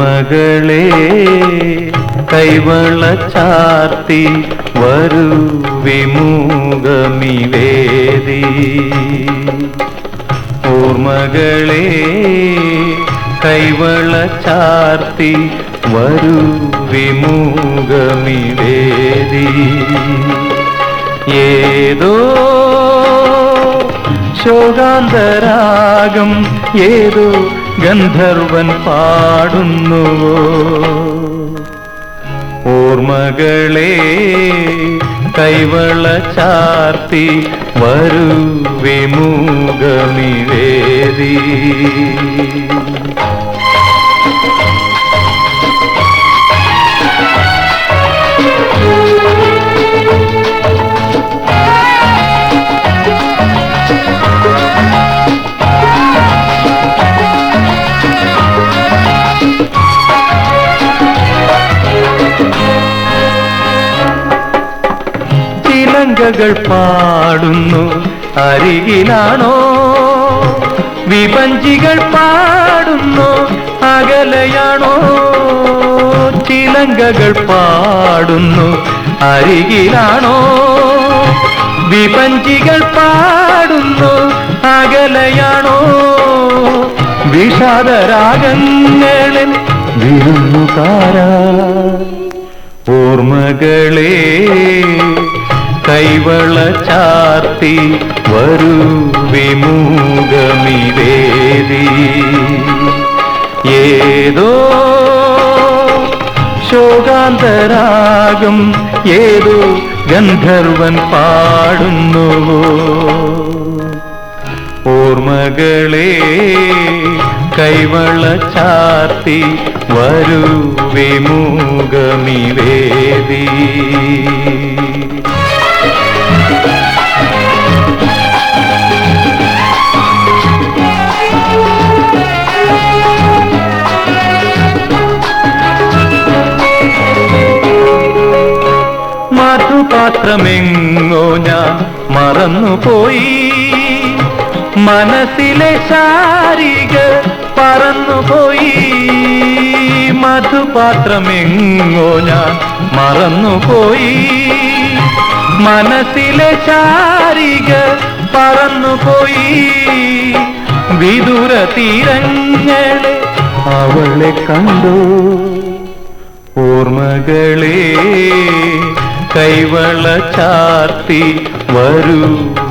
ഓർമ്മകളെ കൈവള ചാർത്തി വരൂ വിമുഖമിവേദി ഓർമ്മകളെ കൈവള ചാർത്തി വരൂ വിമുഖമിവേദി ഏതോ ശോകാന്തരാഗം ഏതോ ഗന്ധർവൻ പാടുന്നുവോ? ഓർമ്മകളെ കൈവള ചാർത്തി വരൂ വിമുഖമിവേദി ചിലങ്കകൾ പാടുന്നു. അരികിലാണോ? വിപഞ്ചികൾ പാടുന്നു. അകലയാണോ? ചിലങ്കകൾ പാടുന്നു. അരികിലാണോ? വിപഞ്ചികൾ പാടുന്നു. അകലയാണോ? വിഷാദരാഗങ്ങളിൽ വിരുന്നുകാര ഓർമ്മകളെ കൈവള ചാർത്തി വരൂ വിമുഖമിവേദി ഏതോ ശോകാന്തരാഗം ഏതോ ഗന്ധർവൻ പാടുന്നുവോ ഓർമ്മകളെ കൈവള ചാർത്തി വരൂ വിമുഖമിവേദി മധുപാത്രമെങ്ങോ ഞാൻ മറന്നുപോയി. മനസ്സിലെ ശാരിക പറന്നുപോയി. മധുപാത്രമെങ്ങോ ഞാൻ മറന്നുപോയി. മനസ്സിലെ ശാരിക പറന്നുപോയി. വിദൂര തീരങ്ങളെ അവളെ കണ്ടു. ഓർമ്മകളെ കൈവള ചാർത്തി വരൂ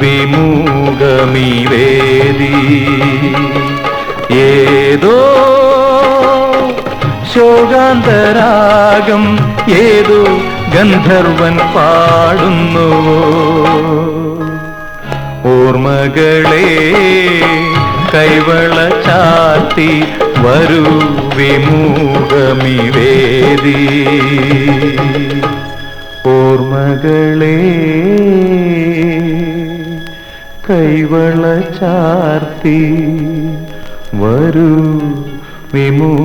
വിമുഖമിവേദി ഏതോ ശോകാന്തരാഗം ഏതോ ഗന്ധർവൻ പാടുന്നു ഓർമ്മകളെ കൈവള ചാർത്തി വരൂ വിമുഖമിവേദി ഓർമ്മകളെ കൈവള ചാർത്തി വരൂ വിമുഖമിവേ.